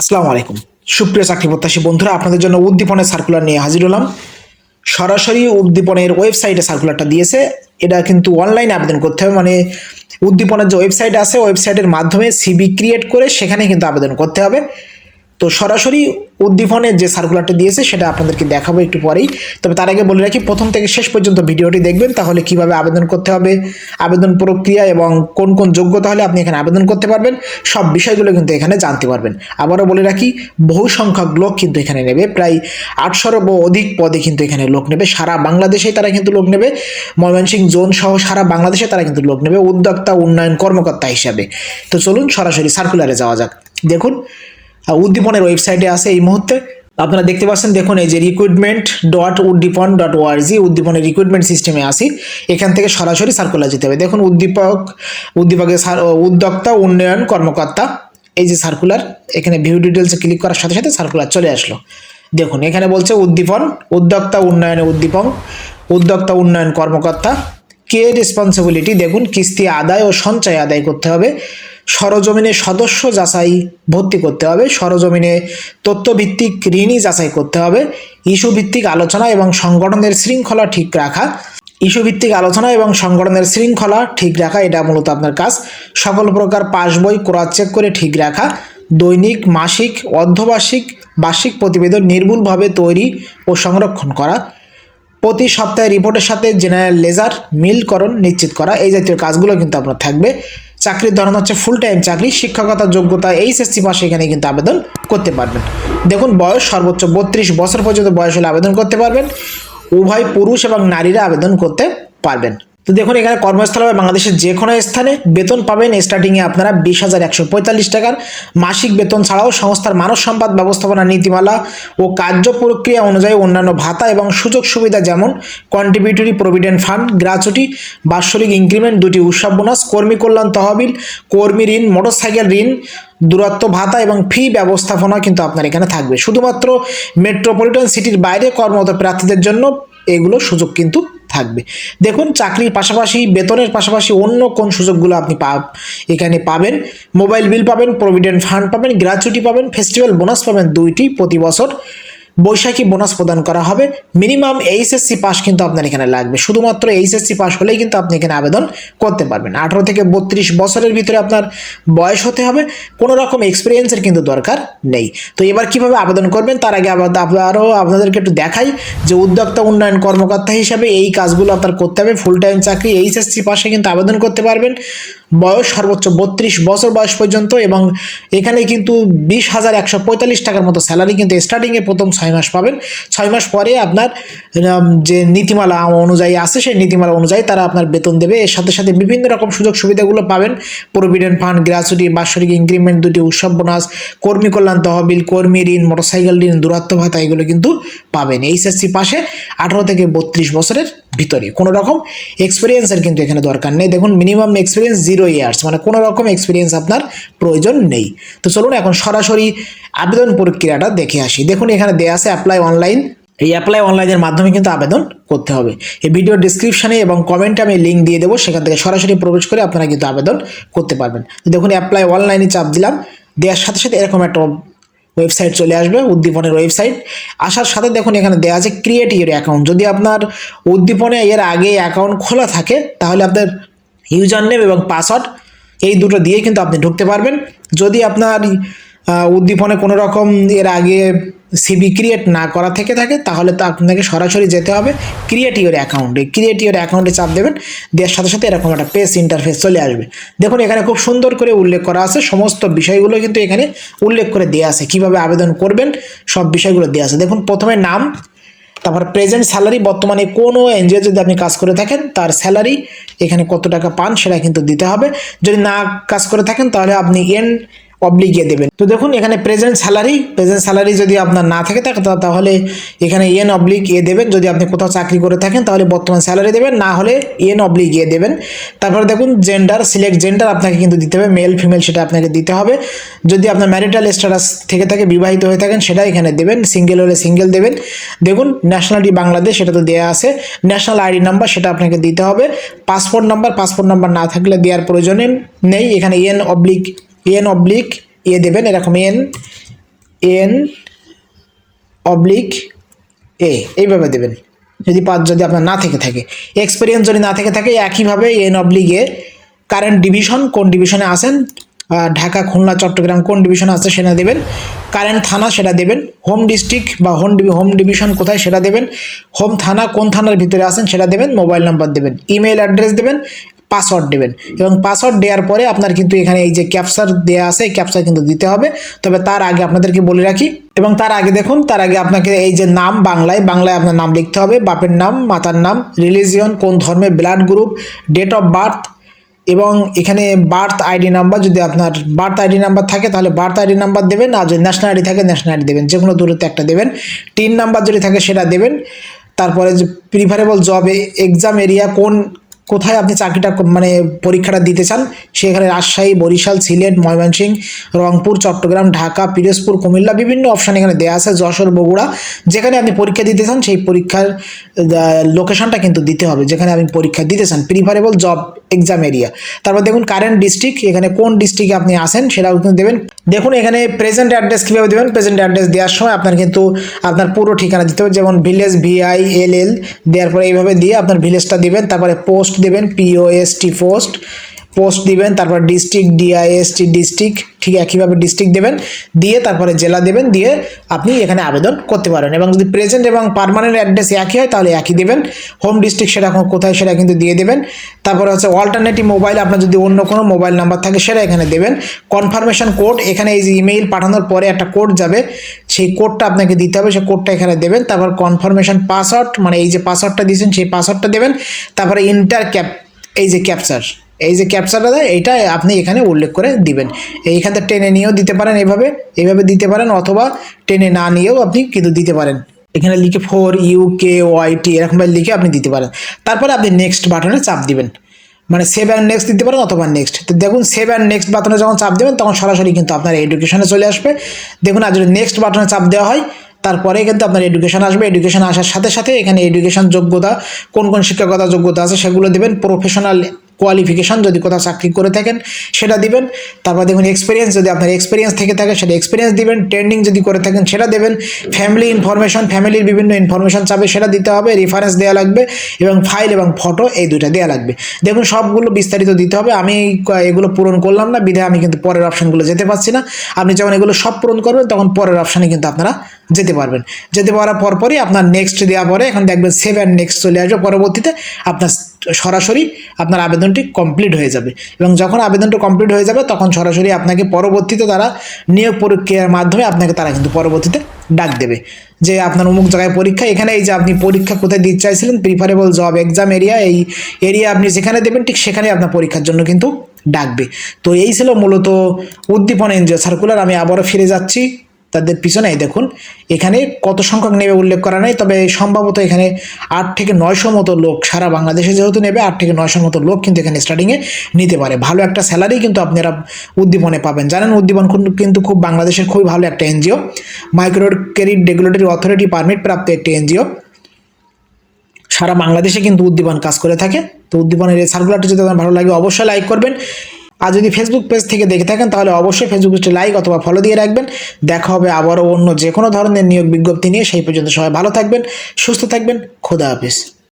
আসসালামু আলাইকুম। সুপ্রিয় চাকরি প্রত্যাশী বন্ধুরা, আপনাদের জন্য উদ্দীপনের সার্কুলার নিয়ে হাজির হলাম। সরাসরি উদ্দীপনের ওয়েবসাইটে সার্কুলারটা দিয়েছে। এটা কিন্তু অনলাইনে আবেদন করতে হবে। মানে উদ্দীপনের যে ওয়েবসাইট আছে ওয়েবসাইটের মাধ্যমে সিবি ক্রিয়েট করে সেখানে কিন্তু আবেদন করতে হবে। তো সরাসরি উদ্দীপনের যে সার্কুলারটা দিয়েছে, সেটা আপনাদেরকে দেখাবো একটু পরেই। তবে তার আগে বলে রাখি, প্রথম থেকে শেষ পর্যন্ত ভিডিওটি দেখবেন, তাহলে কীভাবে আবেদন করতে হবে, আবেদন প্রক্রিয়া এবং কোন কোন যোগ্যতা হলে আপনি এখানে আবেদন করতে পারবেন, সব বিষয়গুলো কিন্তু এখানে জানতে পারবেন। আবারও বলে রাখি, বহু সংখ্যক লোক কিন্তু এখানে নেবে, প্রায় আটশোরও অধিক পদে কিন্তু এখানে লোক নেবে। সারা বাংলাদেশেই তারা কিন্তু লোক নেবে, ময়মনসিংহ জোন সহ সারা বাংলাদেশে তারা কিন্তু লোক নেবে, উদ্যোক্তা, উন্নয়ন কর্মকর্তা হিসাবে। তো চলুন সরাসরি সার্কুলারে যাওয়া যাক। দেখুন উদ্দীপনের ওয়েবসাইটে আছে এই মুহূর্তে। আপনারা দেখতে পাচ্ছেন, দেখুন এই যে recruitment dot Uddipan dot ORG উদ্দীপনের recruitment সিস্টেমে আসি এখান থেকে সরাসরি সার্কুলার যেতে হবে। দেখুন উদ্দীপক, উদ্দীপকের উদ্যোক্তা, উন্নয়ন কর্মকর্তা, এই যে সার্কুলার এখানে ভিউ ডিটেলসে ক্লিক করার সাথে সাথে সার্কুলার চলে আসলো। দেখুন, এখানে বলছে উদ্দীপন, উদ্যোক্তা উন্নয়নে উদ্দীপন উদ্যোক্তা উন্নয়ন কর্মকর্তা, কে রেসপন্সিবিলিটি দেখুন, কিস্তি আদায় ও সঞ্চয় আদায় করতে হবে। সরজমিনে সদস্য যাচাই ভর্তি করতে হবে। সরজমিনে তথ্যভিত্তিক ঋণই যাচাই করতে হবে। ইস্যু ভিত্তিক আলোচনা এবং সংগঠনের শৃঙ্খলা ঠিক রাখা। ইস্যু ভিত্তিক আলোচনা এবং সংগঠনের শৃঙ্খলা ঠিক রাখা, এটা মূলত আপনার কাজ। সকল প্রকার পাস বই, ক্রস চেক করে ঠিক রাখা। দৈনিক, মাসিক, অর্ধবার্ষিক, বার্ষিক প্রতিবেদন নির্ভুলভাবে তৈরি ও সংরক্ষণ করা। প্রতি সপ্তাহে রিপোর্টের সাথে জেনারেল লেজার, মিলকরণ নিশ্চিত করা। এই জাতীয় কাজগুলো কিন্তু আপনার থাকবে। চাকরির ধরন হচ্ছে ফুল টাইম চাকরি, শিক্ষকতা যোগ্যতা এইচএসসি পাশে এখানে কিন্তু আবেদন করতে পারবেন। দেখুন, বয়স সর্বোচ্চ বত্রিশ বছর পর্যন্ত বয়স হলে আবেদন করতে পারবেন। উভয় পুরুষ এবং নারীরা আবেদন করতে পারবেন। তো দেখুন, এখানে কর্মস্থল হবে বাংলাদেশের যে কোনো স্থানে। বেতন পাবেন স্টার্টিংয়ে আপনারা বিশ হাজার একশো পঁয়তাল্লিশ টাকার। মাসিক বেতন ছাড়াও সংস্থার মানব সম্পদ ব্যবস্থাপনা নীতিমালা ও কার্য প্রক্রিয়া অনুযায়ী অন্যান্য ভাতা এবং সুযোগ সুবিধা যেমন কন্ট্রিবিউটরি প্রভিডেন্ট ফান্ড গ্রাচুটি বাৎসরিক ইনক্রিমেন্ট দুটি উৎসব বোনাস কর্মী কল্যাণ তহবিল, কর্মী ঋণ মোটরসাইকেল ঋণ, দূরত্ব ভাতা এবং ফি ব্যবস্থাপনা কিন্তু আপনার এখানে থাকবে। শুধুমাত্র মেট্রোপলিটন সিটির বাইরে কর্মরত প্রার্থীদের জন্য এগুলো সুযোগ কিন্তু থাকবে। দেখুন, চাকরির পাশাপাশি, বেতনের পাশাপাশি অন্য কোন সুযোগগুলো আপনি পা এখানে পাবেন? মোবাইল বিল পাবেন, প্রভিডেন্ট ফান্ড পাবেন, গ্র্যাচুইটি পাবেন, ফেস্টিভ্যাল বোনাস পাবেন দুইটি প্রতি বছর। বৈশাখী বোনাস প্রদান করা হবে। মিনিমাম এইচএসসি পাস কিন্তু আপনার এখানে লাগবে। শুধুমাত্র এইচএসসি পাস হলেই কিন্তু আপনি এখানে আবেদন করতে পারবেন। আঠারো থেকে বত্রিশ বছরের ভিতরে আপনার বয়স হতে হবে। কোনো রকম এক্সপিরিয়েন্সের কিন্তু দরকার নেই। তো এবার কীভাবে আবেদন করবেন তার আগে আবার আবারও আপনাদেরকে একটু দেখাই যে উদ্যোক্তা উন্নয়ন কর্মকর্তা হিসাবে এই কাজগুলো আপনার করতে হবে। ফুল টাইম চাকরি, এইচএসসি পাশে কিন্তু আবেদন করতে পারবেন। বয়স সর্বোচ্চ বত্রিশ বছর বয়স পর্যন্ত এবং এখানে কিন্তু বিশ হাজার একশো পঁয়তাল্লিশ টাকার মতো স্যালারি কিন্তু স্টার্টিংয়ে প্রথম ছয় মাস পাবেন। ছয় মাস পরে আপনার যে নীতিমালা অনুযায়ী আছে, সেই নীতিমালা অনুযায়ী তারা আপনার বেতন দেবে। এর সাথে সাথে বিভিন্ন রকম সুযোগ সুবিধাগুলো পাবেন। প্রভিডেন্ট ফান্ড গ্র্যাচুইটি বাৎসরিক ইনক্রিমেন্ট দুটি, উৎসব বোনাস কর্মী কল্যাণ তহবিল, কর্মী ঋণ মোটরসাইকেল ঋণ, দূরত্ব ভাতা, এগুলো কিন্তু পাবেন। এইচএসসি পাশে আঠারো থেকে বত্রিশ বছরের ভিতরে। কোনো রকম এক্সপিরিয়েন্সের কিন্তু এখানে দরকার নেই। দেখুন মিনিমাম এক্সপিরিয়েন্স জিরো ইয়ার্স মানে কোনো রকম এক্সপিরিয়েন্স আপনার প্রয়োজন নেই। তো চলুন এখন সরাসরি আবেদন প্রক্রিয়াটা দেখে আসি। দেখুন, এখানে দেয়া আছে অ্যাপ্লাই অনলাইন এই অ্যাপ্লাই অনলাইনের মাধ্যমে কিন্তু আবেদন করতে হবে। এই ভিডিও ডিসক্রিপশনে এবং কমেন্টে আমি লিঙ্ক দিয়ে দেবো। সেখান থেকে সরাসরি প্রবেশ করে আপনারা কিন্তু আবেদন করতে পারবেন। দেখুন অ্যাপ্লাই অনলাইনে চাপ দিলাম। দেওয়ার সাথে সাথে এরকম একটা ওয়েবসাইট চলে আসবে, উদ্দীপনের ওয়েবসাইট আসার সাথে দেখুন এখানে দেওয়া আছে ক্রিয়েট ইউর অ্যাকাউন্ট যদি আপনার উদ্দীপনে এর আগে অ্যাকাউন্ট খোলা থাকে, তাহলে আপনার ইউজার নেম এবং পাসওয়ার্ড এই দুটো দিয়ে কিন্তু আপনি ঢুকতে পারবেন। যদি আপনার উদ্দীপনে কোনো রকম এর আগে সিবি ক্রিয়েট না করা থেকে থাকে, তাহলে তো আপনাকে সরাসরি যেতে হবে ক্রিয়েট ইউর অ্যাকাউন্টে ক্রিয়েট ইউর অ্যাকাউন্টে চাপ দেবেন, দেওয়ার সাথে সাথে এরকম একটা পেজ ইন্টারফেস চলে আসবে। দেখুন, এখানে খুব সুন্দর করে উল্লেখ করা আছে, সমস্ত বিষয়গুলো কিন্তু এখানে উল্লেখ করে দেওয়া আছে। কীভাবে আবেদন করবেন, সব বিষয়গুলো দেওয়া আছে। দেখুন, প্রথমে নাম, তারপর প্রেজেন্ট স্যালারি বর্তমানে কোনো এনজিও যদি আপনি কাজ করে থাকেন, তার স্যালারি এখানে কত টাকা পান সেটা কিন্তু দিতে হবে। যদি না কাজ করে থাকেন, তাহলে আপনি এন অবলিগিয়ে দেবেন। তো দেখুন, এখানে প্রেজেন্ট স্যালারি প্রেজেন্ট স্যালারি যদি আপনার না থাকে তা- তাহলে এখানে এন অবলিক এ দেবেন। যদি আপনি কোথাও চাকরি করে থাকেন, তাহলে বর্তমান স্যালারি দেবেন। না হলে এন অবলিক এ দেবেন। তারপরে দেখুন জেন্ডার সিলেক্ট জেন্ডার আপনাকে কিন্তু দিতে হবে। মেল ফিমেল সেটা আপনাকে দিতে হবে। যদি আপনার ম্যারিটাল স্ট্যাটাস থেকে থাকে, বিবাহিত হয়ে থাকেন, সেটা এখানে দেবেন। সিঙ্গেল হলে সিঙ্গেল দেবেন। দেখুন ন্যাশনালিটি বাংলাদেশ, সেটা তো দেওয়া আছে। ন্যাশনাল আইডি নাম্বার সেটা আপনাকে দিতে হবে। পাসপোর্ট নাম্বার পাসপোর্ট নাম্বার না থাকলে দেওয়ার প্রয়োজনে নেই। এখানে N oblique N oblique, A দেবেন, এরকম এন এন অবলিক, এ, এইভাবে দেবেন। যদি পাঁচ যদি আপনার না থেকে থাকে। এক্সপিরিয়েন্স যদি না থেকে থাকে, একইভাবে N oblique A current division কোন ডিভিশনে আসেন ঢাকা, খুলনা, চট্টগ্রাম, কোন ডিভিশনে আছে সেটা দেবেন। কারেন্ট থানা সেটা দেবেন। হোম ডিস্ট্রিক্ট বা হোম হোম ডিভিশন কোথায় সেটা দেবেন। হোম থানা, কোন থানার ভিতরে আছেন সেটা দেবেন। মোবাইল নাম্বার দেবেন। ইমেল অ্যাড্রেস দেবেন। পাসওয়ার্ড দেবেন। এবং পাসওয়ার্ড দেওয়ার পরে আপনার কিন্তু এখানে এই যে ক্যাপচার দেওয়া আছে, এই ক্যাপচার কিন্তু দিতে হবে। তবে তার আগে আপনাদেরকে বলে রাখি, এবং তার আগে দেখুন, তার আগে আপনাকে এই যে নাম বাংলায় বাংলায় আপনার নাম লিখতে হবে, বাপের নাম, মাতার নাম রিলিজিয়ন কোন ধর্মের blood group date of birth এবং এখানে বার্থ আইডি নাম্বার যদি আপনার বার্থ আইডি নাম্বার থাকে, তাহলে বার্থ আইডি নাম্বার দেবেন, আর যদি ন্যাশনাল আইডি থাকে ন্যাশনাল আইডি দেবেন। যে কোনো দূরত্বে একটা দেবেন। টিন নাম্বার যদি থাকে, সেটা দেবেন। তারপরে যে প্রিফারেবল জবে এক্সাম এরিয়া কোন কোথায় আপনি চাকরিটা মানে পরীক্ষাটা দিতে চান? সেখানে রাজশাহী, বরিশাল, সিলেট, ময়মনসিংহ, রংপুর, চট্টগ্রাম, ঢাকা, পিরোজপুর, কুমিল্লা বিভিন্ন অপশান এখানে দেওয়া আছে, যশোর, বগুড়া। যেখানে আপনি পরীক্ষা দিতে চান, সেই পরীক্ষার লোকেশনটা কিন্তু দিতে হবে। যেখানে আপনি পরীক্ষা দিতে চান প্রিফারেবল জব এক্সাম এরিয়া তারপর দেখুন কারেন্ট ডিস্ট্রিক্ট এখানে কোন ডিস্ট্রিক্টে আপনি আসেন সেটাও কিন্তু দেবেন। দেখুন এখানে প্রেজেন্ট অ্যাড্রেস কীভাবে দেবেন? প্রেজেন্ট অ্যাড্রেস দেওয়ার সময় আপনার কিন্তু আপনার পুরো ঠিকানা দিতে হবে। যেমন ভিলেজ ভিআই এল এল দেওয়ার পরে এইভাবে দিয়ে আপনার ভিলেজটা দিবেন, তারপরে পোস্ট দেবেন পিওএসটি পোস্ট পোস্ট দিবেন, তারপর ডিস্ট্রিক্ট ডিআইএসটি ডিস্ট্রিক্ট ঠিক একইভাবে ডিস্ট্রিক্ট দেবেন, দিয়ে তারপরে জেলা দেবেন, দিয়ে আপনি এখানে আবেদন করতে পারেন। এবং যদি প্রেজেন্ট এবং পার্মানেন্ট অ্যাড্রেস একই হয়, তাহলে একই দেবেন। হোম ডিস্ট্রিক্ট সেটা কোথায় সেটা কিন্তু দিয়ে দেবেন। তারপরে হচ্ছে অল্টারনেটিভ মোবাইল আপনার যদি অন্য কোনো মোবাইল নাম্বার থাকে, সেটা এখানে দেবেন। কনফার্মেশন কোড এখানে এই যে ইমেইল পাঠানোর পরে একটা কোড যাবে, সেই কোডটা আপনাকে দিতে হবে, সেই কোডটা এখানে দেবেন। তারপর কনফার্মেশন পাসওয়ার্ড মানে এই যে পাসওয়ার্ডটা দিয়েছেন, সেই পাসওয়ার্ডটা দেবেন। তারপরে ইন্টার ক্যাপ এই যে ক্যাপচার এই যে ক্যাপচারটা দেয়, এইটা আপনি এখানে উল্লেখ করে দিবেন। এইখান থেকে টেনে নিয়েও দিতে পারেন এইভাবে এইভাবে দিতে পারেন অথবা টেনে না নিয়েও আপনি কিন্তু দিতে পারেন। এখানে লিখে four U K Y T এরকমভাবে লিখে আপনি দিতে পারেন। তারপরে আপনি নেক্সট বাটনে চাপ দিবেন। মানে সেভ অ্যান্ড নেক্সট দিতে পারেন অথবা নেক্সট তো দেখুন সেভ অ্যান্ড নেক্সট বাটনে যখন চাপ দেবেন, তখন সরাসরি কিন্তু আপনার এডুকেশনে চলে আসবে। দেখুন, আর যদি নেক্সট বাটনে চাপ দেওয়া হয়, তারপরে কিন্তু আপনার এডুকেশন আসবে। এডুকেশন আসার সাথে সাথে এখানে এডুকেশন যোগ্যতা, কোন কোন শিক্ষকতা যোগ্যতা আছে সেগুলো দেবেন। প্রফেশনাল কোয়ালিফিকেশন যদি কোথাও চাকরি করে থাকেন, সেটা দিবেন। তারপর দেখুন এক্সপিরিয়েন্স যদি আপনার এক্সপিরিয়েন্স থেকে থাকে, সেটা এক্সপিরিয়েন্স দিবেন। ট্রেন্ডিং যদি করে থাকেন, সেটা দেবেন। ফ্যামিলি ইনফরমেশন ফ্যামিলির বিভিন্ন ইনফরমেশন চাবে, সেটা দিতে হবে। রেফারেন্স দেওয়া লাগবে এবং ফাইল এবং ফটো এই দুইটা দেওয়া লাগবে। দেখুন সবগুলো বিস্তারিত দিতে হবে। আমি এগুলো পূরণ করলাম না। বিধায় আমি কিন্তু পরের অপশানগুলো যেতে পারছি না। আপনি যখন এগুলো সব পূরণ করবেন, তখন পরের অপশানে কিন্তু আপনারা যেতে পারবেন। যেতে পারার পরপরই আপনার নেক্সট দেওয়া পরে, এখন দেখবেন সেভ অ্যান্ড নেক্সট চলে আসবে। পরবর্তীতে আপনার সরাসরি আপনার আবেদনটি কমপ্লিট হয়ে যাবে। এবং যখন আবেদনটা কমপ্লিট হয়ে যাবে, তখন সরাসরি আপনাকে পরবর্তীতে তারা নিয়োগ প্রক্রিয়ার মাধ্যমে আপনাকে তারা কিন্তু পরবর্তীতে ডাক দেবে। যে আপনার অমুক জায়গায় পরীক্ষা, এখানে এই যে আপনি পরীক্ষা কোথায় দিতে চাইছিলেন প্রিফারেবল জব এক্সাম এরিয়া এই এরিয়া আপনি যেখানে দেবেন, ঠিক সেখানে আপনার পরীক্ষার জন্য কিন্তু ডাকবে। তো এই ছিল মূলত উদ্দীপনা এনজিও সার্কুলার আমি আবারও ফিরে যাচ্ছি। তাদের পিছনে দেখুন, এখানে কত সংখ্যক নেবে উল্লেখ করা নেই, তবে সম্ভবত এখানে আট থেকে নয়শো মতো লোক সারা বাংলাদেশে যেহেতু নেবে, আট থেকে নয়শো মতো লোক কিন্তু এখানে স্টার্টিংয়ে নিতে পারে। ভালো একটা স্যালারি কিন্তু আপনারা উদ্দীপনে পাবেন। জানেন, উদ্দীপন কিন্তু খুব বাংলাদেশের খুবই ভালো একটা NGO micro credit regulatory authority permit প্রাপ্ত একটি এনজিও সারা বাংলাদেশে কিন্তু উদ্দীপন কাজ করে থাকে। তো উদ্দীপনের এই সার্কুলারটি যদি আপনার ভালো লাগে, অবশ্যই লাইক করবেন। আর যদি ফেসবুক পেজ থেকে দেখে থাকেন, তাহলে অবশ্যই ফেসবুক পেজটি লাইক অথবা ফলো দিয়ে রাখবেন। দেখা হবে আবারও অন্য যে কোনো ধরনের নিয়োগ বিজ্ঞপ্তি নিয়ে। সেই পর্যন্ত সবাই ভালো থাকবেন, সুস্থ থাকবেন। খোদা হাফিজ।